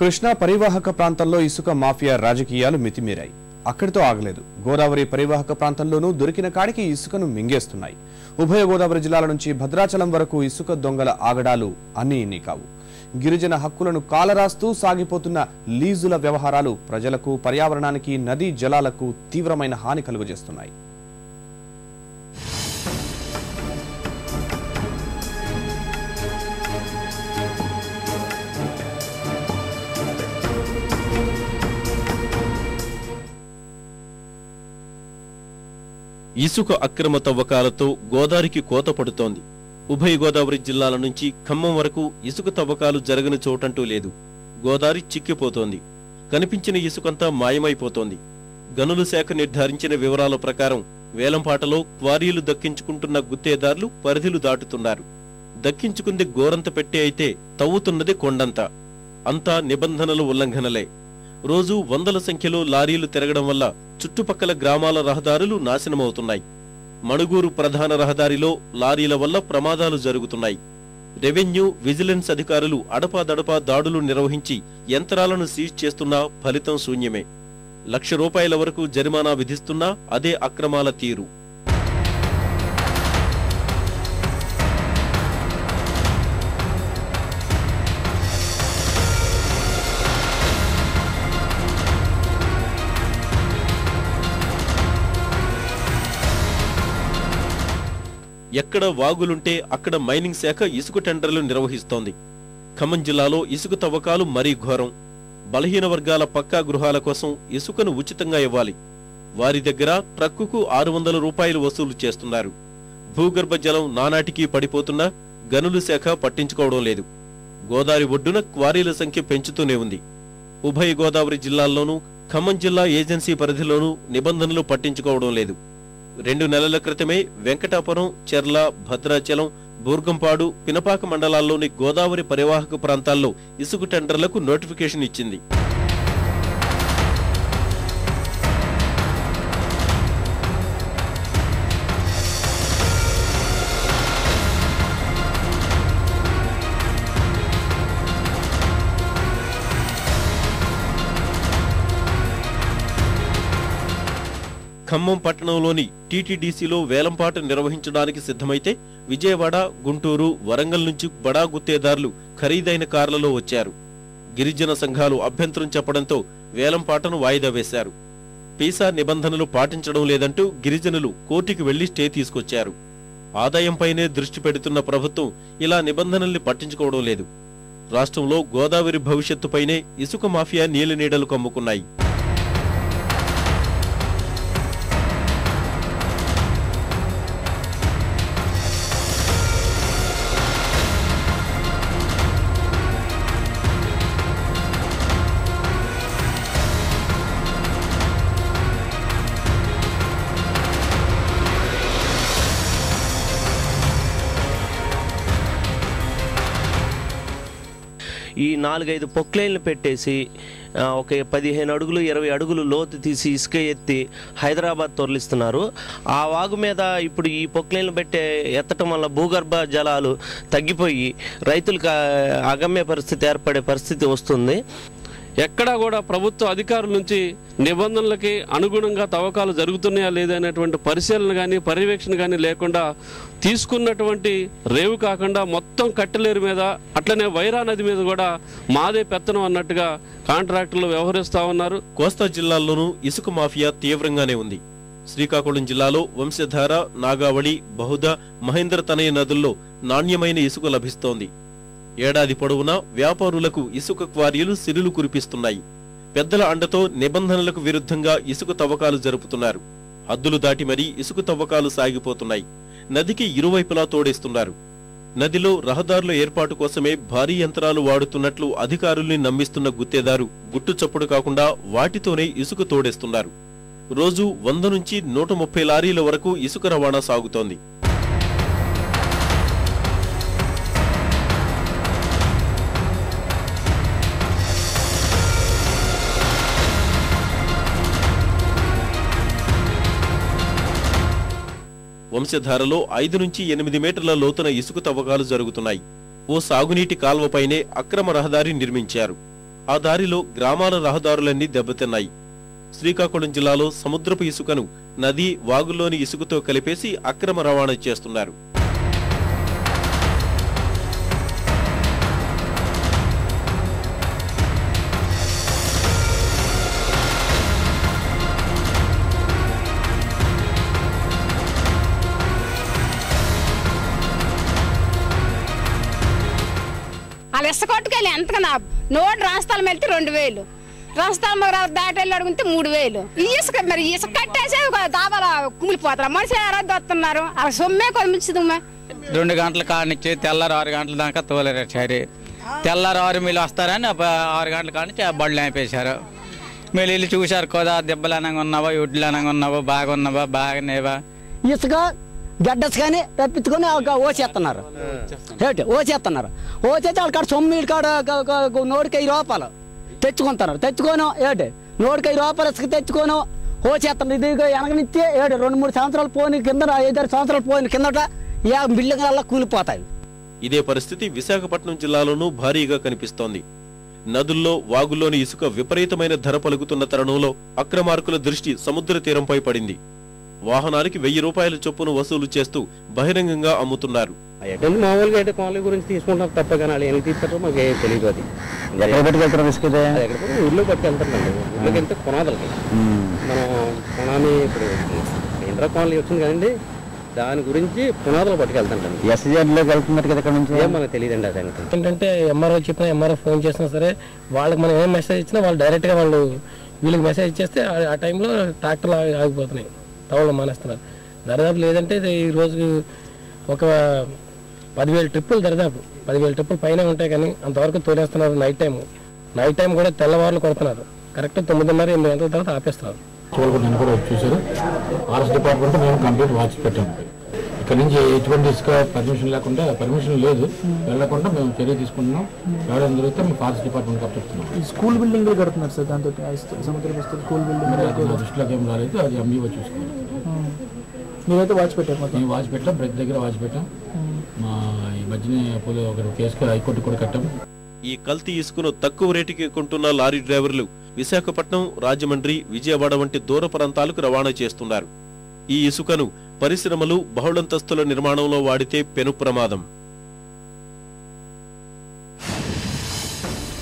కృష్ణా పరివాహక ప్రాంతంలో ఇసుక మాఫియా రాజకీయాలు మితిమీరాయి. అక్కడితో ఆగలేదు. గోదావరి పరివాహక ప్రాంతంలోనూ దొరికిన కాడికి ఇసుకను మింగేస్తున్నాయి. ఉభయ గోదావరి జిల్లాల నుంచి భద్రాచలం వరకు ఇసుక దొంగల ఆగడాలు అన్నీ ఇన్ని కావు గిరిజన హక్కులను కాలరాస్తూ సాగిపోతున్న లీజుల వ్యవహారాలు ప్రజలకు పర్యావరణానికి నదీ జలాలకు తీవ్రమైన హాని కలుగజేస్తున్నాయి. ఇసుక అక్రమ తవ్వకాలతో గోదావరికి కోత పడుతోంది. ఉభయ గోదావరి జిల్లాల నుంచి ఖమ్మం వరకు ఇసుక తవ్వకాలు జరగని చోటంటూ లేదు. గోదావరి చిక్కిపోతోంది. కనిపించిన ఇసుకంతా మాయమైపోతోంది. గనుల శాఖ నిర్ధారించిన వివరాల ప్రకారం వేలంపాటలో క్వారీలు దక్కించుకుంటున్న గుత్తేదారులు పరిధులు దాటుతున్నారు. దక్కించుకుంది గోరంత పెట్టి అయితే తవ్వుతున్నది కొండంత. అంతా నిబంధనల ఉల్లంఘనలే. రోజూ వందల సంఖ్యలో లారీలు తిరగడం వల్ల చుట్టుపక్కల గ్రామాల రహదారులు నాశనమవుతున్నాయి. మణుగూరు ప్రధాన రహదారిలో లారీల వల్ల ప్రమాదాలు జరుగుతున్నాయి. రెవెన్యూ విజిలెన్స్ అధికారులు అడపాదడపా దాడులు నిర్వహించి యంత్రాలను సీజ్ చేస్తున్నా ఫలితం శూన్యమే. లక్ష రూపాయల వరకు జరిమానా విధిస్తున్నా అదే అక్రమాల తీరు. ఎక్కడ వాగులుంటే అక్కడ మైనింగ్ శాఖ ఇసుక టెండర్లు నిర్వహిస్తోంది. ఖమ్మం జిల్లాలో ఇసుక తవ్వకాలు మరీ ఘోరం. బలహీన వర్గాల పక్కా గృహాల కోసం ఇసుకను ఉచితంగా ఇవ్వాలి. వారి దగ్గర ట్రక్కుకు ఆరు వందల రూపాయలు వసూలు చేస్తున్నారు. భూగర్భ జలం నానాటికి పడిపోతున్నా గనుల శాఖ పట్టించుకోవడం లేదు. గోదావరి ఒడ్డున క్వారీల సంఖ్య పెంచుతూనే ఉంది. ఉభయ గోదావరి జిల్లాల్లోనూ ఖమ్మం జిల్లా ఏజెన్సీ పరిధిలోనూ నిబంధనలు పట్టించుకోవడం లేదు. రెండు నెలల క్రితమే వెంకటాపురం చెర్ల భద్రాచలం బూర్గంపాడు పినపాక మండలాల్లోని గోదావరి పరివాహక ప్రాంతాల్లో ఇసుక టెండర్లకు నోటిఫికేషన్ ఇచ్చింది. ఖమ్మం పట్టణంలోని టీటీడీసీలో వేలంపాట నిర్వహించడానికి సిద్ధమైతే విజయవాడ గుంటూరు వరంగల్ నుంచి బడా గుత్తేదారులు ఖరీదైన కార్లలో వచ్చారు. గిరిజన సంఘాలు అభ్యంతరం చెప్పడంతో వేలంపాటను వాయిదా వేశారు. పీసా నిబంధనలు పాటించడం లేదంటూ గిరిజనులు కోర్టుకి వెళ్ళి స్టే తీసుకొచ్చారు. ఆదాయంపైనే దృష్టి పెడుతున్న ప్రభుత్వం ఇలా నిబంధనల్ని పట్టించుకోవడం లేదు. రాష్ట్రంలో గోదావరి భవిష్యత్తుపైనే ఇసుక మాఫియా నీలినీడలు కమ్ముకున్నాయి. ఈ నాలుగైదు పొక్లైన్లు పెట్టేసి ఒక పదిహేను అడుగులు ఇరవై అడుగులు లోతు తీసి ఇసుక ఎత్తి హైదరాబాద్ తొరలిస్తున్నారు. ఆ వాగు మీద ఇప్పుడు ఈ పొక్లైన్లు పెట్టే ఎత్తటం వల్ల భూగర్భ జలాలు తగ్గిపోయి రైతులకు అగమ్య పరిస్థితి ఏర్పడే పరిస్థితి వస్తుంది. ఎక్కడా కూడా ప్రభుత్వ అధికారుల నుంచి నిబంధనలకి అనుగుణంగా తవ్వకాలు జరుగుతున్నాయా లేదనేటువంటి పరిశీలన కానీ పర్యవేక్షణ కానీ లేకుండా తీసుకున్నటువంటి రేవు కాకుండా మొత్తం కట్టెలేరు మీద అట్లనే వైరా నది మీద కూడా మాదే పెత్తనం అన్నట్టుగా కాంట్రాక్టర్లు వ్యవహరిస్తా ఉన్నారు. కోస్తా జిల్లాల్లోనూ ఇసుక మాఫియా తీవ్రంగానే ఉంది. శ్రీకాకుళం జిల్లాలో వంశధార నాగావళి బహుద మహేంద్ర తనయ నదుల్లో నాణ్యమైన ఇసుక లభిస్తోంది. ఏడాది పొడవునా వ్యాపారులకు ఇసుక క్వారీలు సిరులు కురిపిస్తున్నాయి. పెద్దల అండతో నిబంధనలకు విరుద్ధంగా ఇసుక తవ్వకాలు జరుపుతున్నారు. హద్దులు దాటి మరీ ఇసుక తవ్వకాలు సాగిపోతున్నాయి. నదికి ఇరువైపులా తోడేస్తున్నారు. నదిలో రహదారుల ఏర్పాటు కోసమే భారీ యంత్రాలు వాడుతున్నట్లు అధికారుల్ని నమ్మిస్తున్న గుత్తేదారు గుట్టు చప్పుడు కాకుండా వాటితోనే ఇసుక తోడేస్తున్నారు. రోజు వంద నుంచి నూట ముప్పై లారీల వరకు ఇసుక రవాణా సాగుతోంది. వంశధారలో ఐదు నుంచి ఎనిమిది మీటర్ల లోతున ఇసుక తవ్వకాలు జరుగుతున్నాయి. ఓ సాగునీటి కాల్వపైనే అక్రమ రహదారి నిర్మించారు. ఆ దారిలో గ్రామాల రహదారులన్నీ దెబ్బతిన్నాయి. శ్రీకాకుళం జిల్లాలో సముద్రపు ఇసుకను నది వాగుల్లోని ఇసుకతో కలిపేసి అక్రమ రవాణా చేస్తున్నారు. కొట్టుకెళ్ళి ఎంతకన్నా నోటు రాస్తాలు వెళ్తే రెండు వేలు. రాస్తాలు దాటి వెళ్ళి అడుగుంటే మూడు వేలు. ఇసుక మరి ఇసుక కట్టేసి దాబాల కుమిలిపోతారు మనిషి ఎవరైతే వస్తున్నారు అలా సొమ్మే కొనిపించదు రెండు గంటల కానిచ్చి తెల్లారు ఆరు గంటల దాకా తోలేరు సరే తెల్లారు ఆరు మీరు వస్తారని ఆరు గంటల కానిచ్చి ఆ బళ్ళు ఆపేశారు. మీరు వెళ్ళి చూశారు కదా దెబ్బలు అనంగా ఉన్నావా ఇడ్లు అనంగా ఉన్నావా బాగున్నావా బాగానేవా? ఇసుక గడ్డసుకొని రప్పించుకొని ఒక ఓసేస్తున్నారు ఏంటి ఓసేస్తున్నారు ఓసేసి వాళ్ళ కాడ సొమ్ము కాడ నోటికి ఐదు రూపాయలు తెచ్చుకుంటున్నారు. తెచ్చుకోను ఏంటి నోటికి ఐదు రూపాయలు ఇసుక తెచ్చుకోను ఓసేస్తున్నారు ఇది వెనకనిచ్చి ఏడు రెండు మూడు సంవత్సరాలు పోయిన కింద ఐదారు సంవత్సరాలు పోయిన కిందట యా బిల్డింగ్లల్లా కూలిపోతాయి. ఇదే పరిస్థితి విశాఖపట్నం జిల్లాలోనూ భారీగా కనిపిస్తోంది. నదుల్లో వాగుల్లోని ఇసుక విపరీతమైన ధర పలుకుతున్న తరుణంలో అక్రమార్కుల దృష్టి సముద్ర తీరంపై పడింది. వాహనానికి వెయ్యి రూపాయల చొప్పున వసూలు చేస్తూ బహిరంగంగా అమ్ముతున్నారు. మామూలుగా అయితే కోనల గురించి తీసుకుంటాం తప్ప కానీ వాళ్ళు ఎందుకు తీసుకుంటారో మాకు ఏం తెలియదు అది. ఎక్కడ పెట్టుకెళ్తారు ఇసుక ఇది? అది ఎక్కడ పోతే ఊళ్ళో పట్టుకెళ్తారండి. ఊళ్ళోకి వెళ్తే కొనాదలకి మనం కొనామి ఇప్పుడు కోనలు వచ్చింది కదండి దాని గురించి పునాదులు పట్టుకెళ్తాండి వెళ్తున్నారు కదా ఇక్కడ నుంచి? ఏం మనకు తెలియదండి. ఏంటంటే ఎంఆర్ఓ చెప్పినా ఎంఆర్ఓ ఫోన్ చేసినా సరే వాళ్ళకి మనం ఏం మెసేజ్ ఇచ్చినా వాళ్ళు డైరెక్ట్గా వాళ్ళు వీళ్ళకి మెసేజ్ ఇచ్చేస్తే ఆ- టైంలో ట్రాక్టర్లు ఆగి- ఆగిపోతున్నాయి. టౌన్లో మానేస్తున్నారు. దరిదాపు లేదంటే ఇది ఈ రోజు ఒక పదివేల ట్రిప్పులు దరిదాపు. పదివేల ట్రిప్పులు పైన ఉంటాయి కానీ అంతవరకు తోలేస్తున్నారు నైట్ టైం నైట్ టైం కూడా తెల్లవారులు కొడుతున్నారు. కరెక్ట్ తొమ్మిదిన్నర ఎనిమిది గంటల తర్వాత ఆపేస్తున్నారు. కూడా చూశారు. ఫారెస్ట్ డిపార్ట్మెంట్ మేము కంప్లీట్ వాచ్ పెట్టాము ఇక్కడ నుంచి ఎటువంటి ఇసుక పర్మిషన్ లేకుండా పర్మిషన్ లేదు. వెళ్ళకుండా మేము చర్య తీసుకుంటున్నాం. రావడం జరిగితే మేము ఫారెస్ట్ డిపార్ట్మెంట్ చెప్తున్నాం స్కూల్ బిల్డింగ్ కడుతున్నారు సార్ దాంతో సముద్ర స్కూల్ బిల్డింగ్ దృష్టిలోకి ఏం రాలేదు. అది ఎంబీఓ చూసుకోవాలి. మీరైతే వాచ్ పెట్టారు మొత్తం? మేము వాచ్ పెట్టాం ప్రతి దగ్గర వాచ్ పెట్టాం. మా ఈ మధ్యనే పోలీ ఒకటి కేసుకు హైకోర్టు కూడా కట్టాం ఈ కల్తీ ఇసుకను తక్కువ రేటుకి కొంటున్న లారీ డ్రైవర్లు విశాఖపట్నం రాజమండ్రి విజయవాడ వంటి దూర ప్రాంతాలకు రవాణా చేస్తున్నారు. ఈ ఇసుకను పరిశ్రమలు బహుళంతస్తుల నిర్మాణంలో వాడితే పెను ప్రమాదం.